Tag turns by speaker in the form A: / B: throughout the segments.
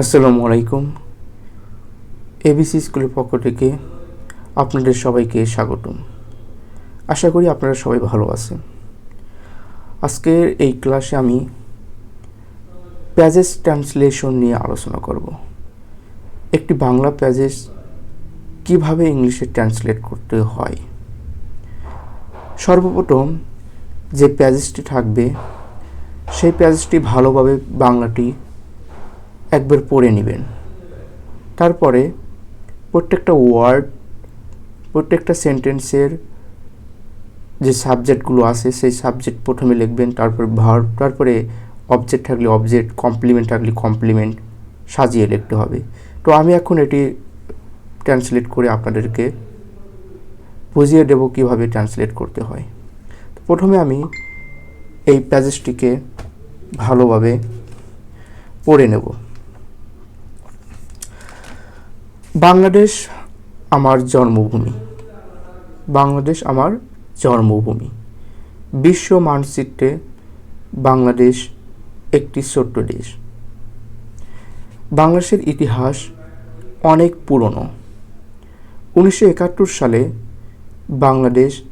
A: আসসালামু আলাইকুম। এবিসি স্কুলের পক্ষ থেকে আপনাদের সবাইকে স্বাগতম। আশা করি আপনারা সবাই ভালো আছেন। আজকের এই ক্লাসে আমি প্যাজেস ট্রান্সলেশন নিয়ে আলোচনা করব। একটি বাংলা প্যাজেস কীভাবে ইংলিশে ট্রান্সলেট করতে হয়। সর্বপ্রথম যে প্যাজেসটি থাকবে, সেই প্যাজেসটি ভালোভাবে বাংলাটি একবার পড়ে নেবেন। তারপরে প্রত্যেকটা ওয়ার্ড, প্রত্যেকটা সেন্টেন্সের যে সাবজেক্টগুলো আছে, সেই সাবজেক্ট প্রথমে লিখবেন, তারপর ভার্ব তারপরে অবজেক্ট থাকলে অবজেক্ট কমপ্লিমেন্ট থাকলে কমপ্লিমেন্ট সাজিয়ে লিখতে হবে। তো আমি এখন এটি ট্রান্সলেট করে আপনাদেরকে বুঝিয়ে দেব কীভাবে ট্রান্সলেট করতে হয়। তো প্রথমে আমি এই প্যাজেসটিকে ভালোভাবে পড়ে নেব। বাংলাদেশ আমার জন্মভূমি। বাংলাদেশ আমার জন্মভূমি। বিশ্ব মানচিত্রে বাংলাদেশ একটি ছোট্ট দেশ। বাংলাদেশের ইতিহাস অনেক পুরনো। উনিশশো একাত্তর সালে বাংলাদেশ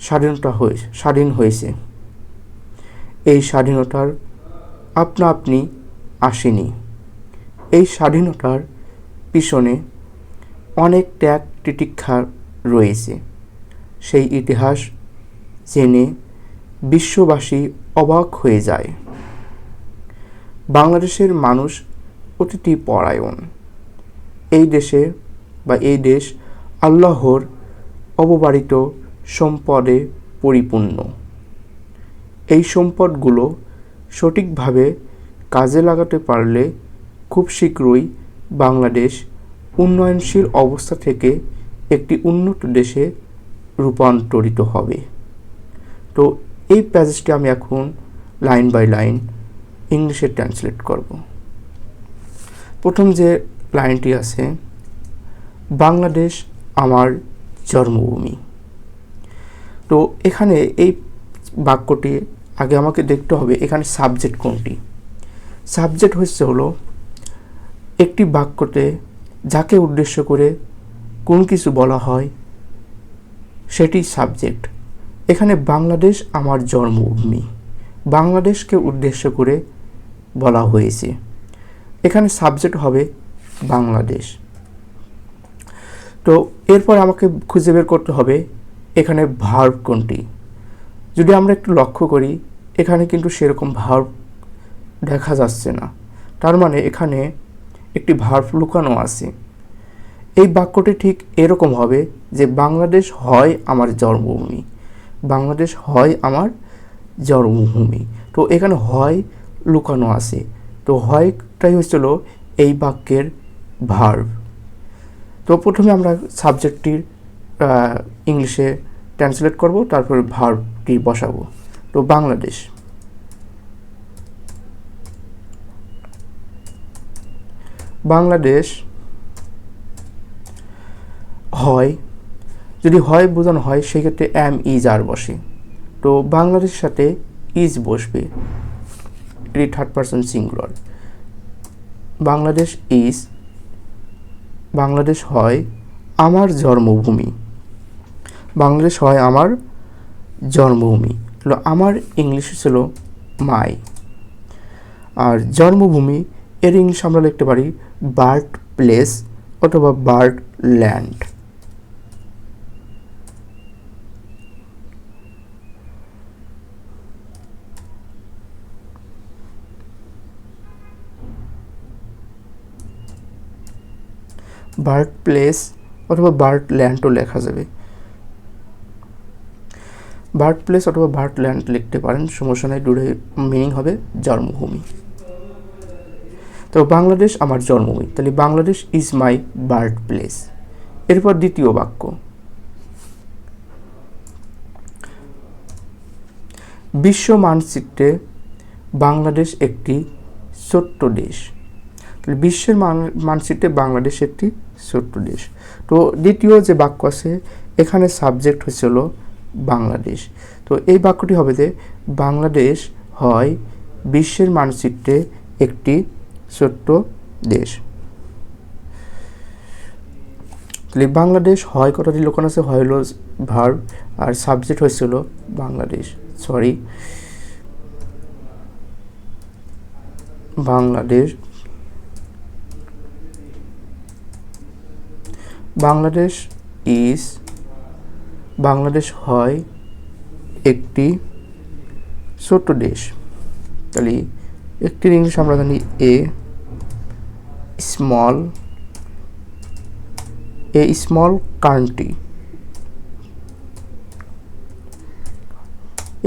A: স্বাধীনতা হয়ে স্বাধীন হয়েছে। এই স্বাধীনতার আপনা আপনি আসেনি। এই স্বাধীনতার পিছনে অনেক ত্যাগ তিতিক্ষা রয়েছে। সেই ইতিহাস জেনে বিশ্ববাসী অবাক হয়ে যায়। বাংলাদেশের মানুষ অতিথি পরায়ণ। এই দেশে বা এই দেশ আল্লাহর অববারিত সম্পদে পরিপূর্ণ। এই সম্পদগুলো সঠিকভাবে কাজে লাগাতে পারলে খুব শীঘ্রই বাংলাদেশ উন্নয়নশীল অবস্থা থেকে একটি উন্নত দেশে রূপান্তরিত হবে। তো এই প্যাসেজটি আমি এখন লাইন বাই লাইন ইংলিশে ট্রান্সলেট করব। প্রথম যে লাইনটি আছে, বাংলাদেশ আমার জন্মভূমি। তো এখানে এই বাক্যটি আগে আমাকে দেখতে হবে, এখানে সাবজেক্ট কোনটি? সাবজেক্ট হচ্ছে হলো একটি বাক্যতে যাকে উদ্দেশ্য করে কোন কিছু বলা হয়, সেটি সাবজেক্ট। এখানে বাংলাদেশ আমার জন্মভূমি। বাংলাদেশকে উদ্দেশ্য করে বলা হয়েছে। এখানে সাবজেক্ট হবে বাংলাদেশ। তো এরপর আমাকে খুঁজে বের করতে হবে এখানে ভার্ব কোনটি। যদি আমরা একটু লক্ষ্য করি, এখানে কিন্তু সেরকম ভার্ব দেখা যাচ্ছে না। তার মানে এখানে একটি ভার্ভ লুকানো আছে। এই বাক্যটি ঠিক এরকম হবে যে, বাংলাদেশ হয় আমার জন্মভূমি। বাংলাদেশ হয় আমার জন্মভূমি। তো এখানে হয় লুকানো আছে। তো হয়টাই হচ্ছিল এই বাক্যের ভার্ভ তো প্রথমে আমরা সাবজেক্টটির ইংলিশে ট্রান্সলেট করব, তারপর ভার্বটি বসাবো। তো বাংলাদেশ। বাংলাদেশ হয়, যদি হয়, বোঝানো হয়, সেক্ষেত্রে এম ইজ আর বসে। তো বাংলাদেশের সাথে ইজ বসবে। এটি third person singular Bangladesh is Bangladesh হয় আমার জন্মভূমি। বাংলাদেশ হয় আমার জন্মভূমি। আমার ইংলিশ ছিল মাই আর জন্মভূমি এর আমরা লিখতে পারি বার্থ প্লেস অথবা বার্থ ল্যান্ড। বার্থ প্লেস অথবা বার্থ ল্যান্ডও লেখা যাবে। বার্থ প্লেস অথবা বার্থ ল্যান্ড লিখতে পারেন, সমস্যা নেই দূরে মিনিং হবে জন্মভূমি। তো বাংলাদেশ আমার জন্মভূমি। তাহলে Bangladesh is my birth place এরপর দ্বিতীয় বাক্য। বিশ্ব মানচিত্রে বাংলাদেশ একটি ছোট্ট দেশ। তাহলে বিশ্বের মান, মানচিত্রে বাংলাদেশ একটি ছোট্ট দেশ। তো দ্বিতীয় যে বাক্য আছে, এখানে সাবজেক্ট হয়েছিল বাংলাদেশ। তো এই বাক্যটি হবে যে, বাংলাদেশ হয় বিশ্বের মানচিত্রে একটি ছোট্ট দেশ। তাহলে বাংলাদেশ, হয় কটাটি লোকন আছে, হয় হলো ভার্ব আর সাবজেক্ট হয়েছিল বাংলাদেশ সরি বাংলাদেশ। বাংলাদেশ ইজ বাংলাদেশ হয় একটি ছোট্ট দেশ। তাহলে একটির ইংলিশ আমরা জানি a small a small country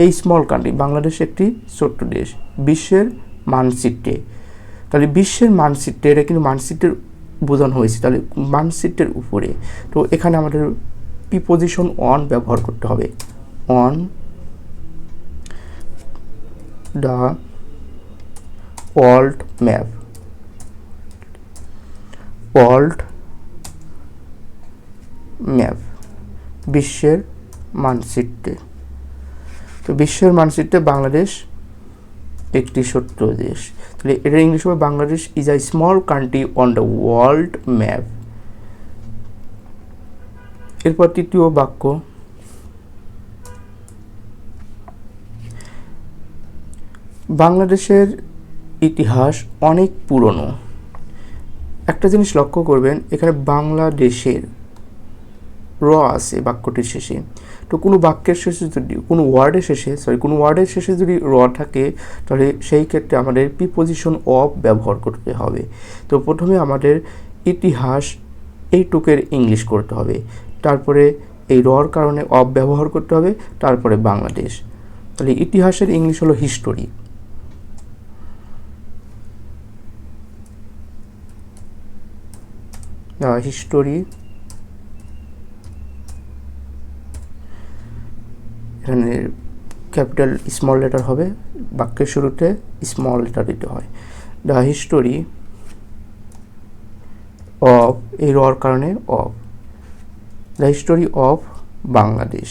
A: এই স্মল কান্ট্রি বাংলাদেশ একটি ছোট্ট দেশ, বিশ্বের মানচিত্রে। তাহলে বিশ্বের মানচিত্রে, এটা কিন্তু মানচিত্রের বোঝানো হয়েছে, তাহলে মানচিত্রের উপরে। তো এখানে আমাদের প্রিপোজিশন অন ব্যবহার করতে হবে। On the world map world map বিশ্বের মানচিত্রে। তো বিশ্বের মানচিত্রে বাংলাদেশ একটি ছোট্ট দেশ। তাহলে এটা ইংলিশ হবে Bangladesh is a small country on the world map এরপর তৃতীয় বাক্য। বাংলাদেশের ইতিহাস অনেক পুরনো। একটা জিনিস লক্ষ্য করবেন, এখানে বাংলাদেশের র আছে বাক্যটির শেষে। তো কোনো বাক্যের শেষে যদি, কোনো ওয়ার্ডের শেষে সরি কোনো ওয়ার্ডের শেষে যদি র থাকে, তাহলে সেই ক্ষেত্রে আমাদের প্রিপোজিশন অফ ব্যবহার করতে হবে। তো প্রথমে আমাদের ইতিহাস এই টুকের ইংলিশ করতে হবে। তারপরে এই রর কারণে অফ ব্যবহার করতে হবে, তারপরে বাংলাদেশ। তাহলে ইতিহাসের ইংলিশ হলো হিস্টোরি হিস্টোরি এখানে ক্যাপিটাল স্মল লেটার হবে। বাক্যের শুরুতে স্মল লেটার দিতে হয়। দ্য হিস্টোরি অফ এই রর কারণে of the history of Bangladesh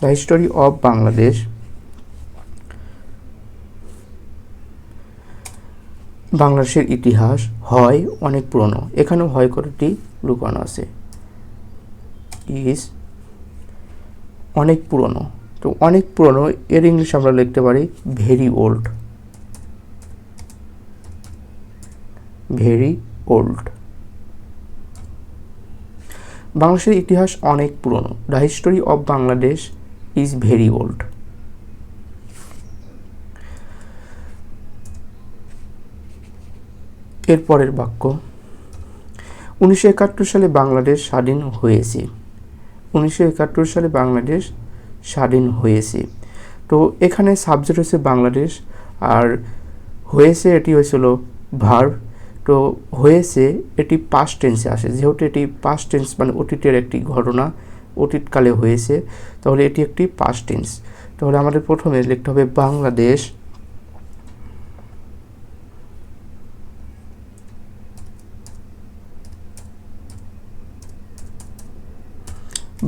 A: the history of Bangladesh বাংলাদেশের ইতিহাস হয় অনেক পুরনো। এখানেও হয় কতটি লুকানো আছে। ইজ অনেক পুরনো। তো অনেক পুরনো, এর ইংলিশ আমরা লিখতে পারি ভেরি ওল্ড ভেরি ওল্ড বাংলাদেশের ইতিহাস অনেক পুরনো। The history of Bangladesh is very old এর পরের বাক্য। উনিশশো একাত্তর সালে বাংলাদেশ স্বাধীন হয়েছে। উনিশশো একাত্তর সালে বাংলাদেশ স্বাধীন হয়েছে। তো এখানে সাবজেক্ট হচ্ছে বাংলাদেশ আর হয়েছে এটি হয়েছিল ভার্ব তো হয়েছে এটি পাস্ট টেন্সে আসে। যেহেতু এটি পাস্ট টেন্স মানে অতীতের একটি ঘটনা, অতীতকালে হয়েছে, তাহলে এটি একটি পাস্ট টেন্স তাহলে আমাদের প্রথমে লিখতে হবে বাংলাদেশ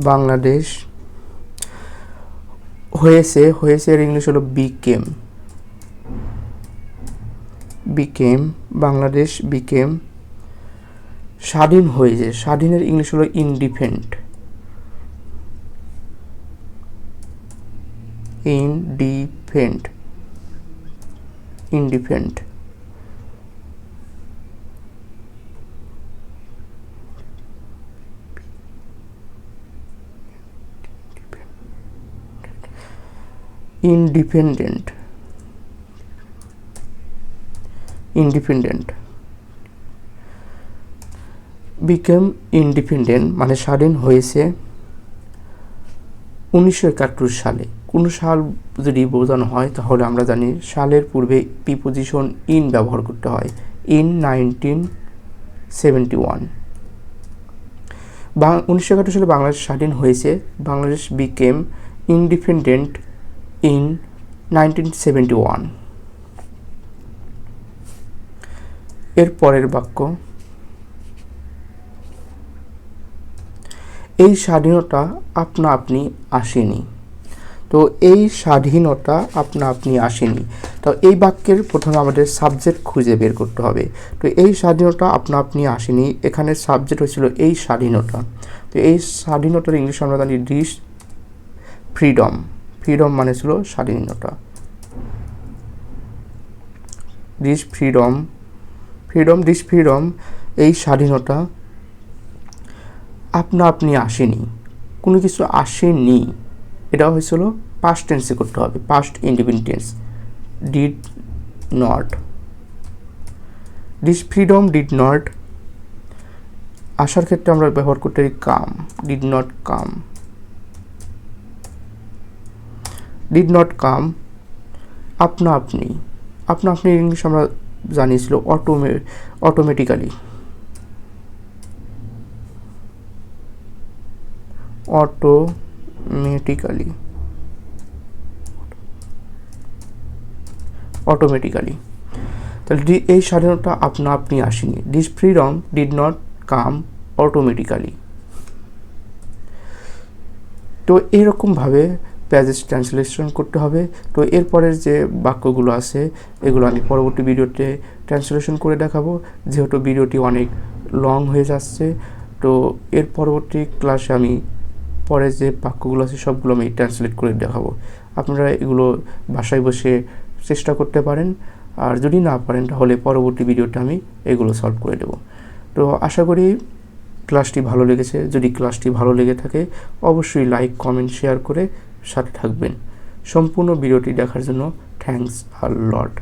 A: বাংলাদেশ হয়েছে হয়েছে এর ইংলিশ হলো বিকেম বিকেম বাংলাদেশ বিকেম স্বাধীন হয়েছে। স্বাধীনের ইংলিশ হলো independ independ independ independent independent became independent মানে স্বাধীন হয়েছে উনিশশো একাত্তর সালে। কোনো সাল যদি বোঝানো হয়, তাহলে আমরা জানি সালের পূর্বে প্রিপোজিশন ইন ব্যবহার করতে হয়। ইন নাইনটিন সেভেন্টি ওয়ান উনিশশো একাত্তর সালে বাংলাদেশ স্বাধীন হয়েছে। Bangladesh became independent in nineteen seventy ওয়ানের পরের বাক্য, এই স্বাধীনতা আপনা আপনি আসেনি। তো এই স্বাধীনতা আপনা আপনি আসেনি। তো এই বাক্যের প্রথমে আমাদের সাবজেক্ট খুঁজে বের করতে হবে। তো এই স্বাধীনতা আপনা আপনি আসেনি। এখানে সাবজেক্ট হয়েছিল এই স্বাধীনতা। তো এই স্বাধীনতার ইংলিশ আমরা জানি ডিস ফ্রিডম ফ্রিডম মানে ছিল স্বাধীনতা। This freedom freedom this freedom এই স্বাধীনতা আপনা আপনি আসেনি, কোনো কিছু আসেনি। এটা হয়েছিল পাস্ট টেন্সে করতে হবে past independence did not this freedom did not আসার ক্ষেত্রে আমরা ব্যবহার করতে পারি come did not come did not come আপনা আপনি। আপনা আপনি ইংলিশ আমরা জানিয়েছিল অটোমে অটোমেটিক্যালি অটোমেটিক্যালি অটোমেটিক্যালি তাহলে এই স্বাধীনতা আপনা আপনি আসেনি। This freedom did not come automatically তো এরকমভাবে প্যাজেস ট্রান্সলেশন করতে হবে। তো এরপরের যে বাক্যগুলো আছে, এগুলো আমি পরবর্তী ভিডিওতে ট্রান্সলেশন করে দেখাবো। যেহেতু ভিডিওটি অনেক লং হয়ে যাচ্ছে, তো এর পরবর্তী ক্লাসে আমি পরে যে বাক্যগুলো আছে, সবগুলো আমি ট্রান্সলেট করে দেখাবো। আপনারা এগুলো বাসায় বসে চেষ্টা করতে পারেন। আর যদি না পারেন, তাহলে পরবর্তী ভিডিওতে আমি এগুলো সলভ করে দেবো। তো আশা করি ক্লাসটি ভালো লেগেছে। যদি ক্লাসটি ভালো লেগে থাকে, অবশ্যই লাইক কমেন্ট শেয়ার করে সাথে থাকবেন। সম্পূর্ণ ভিডিওটি দেখার জন্য থ্যাংকস আর লট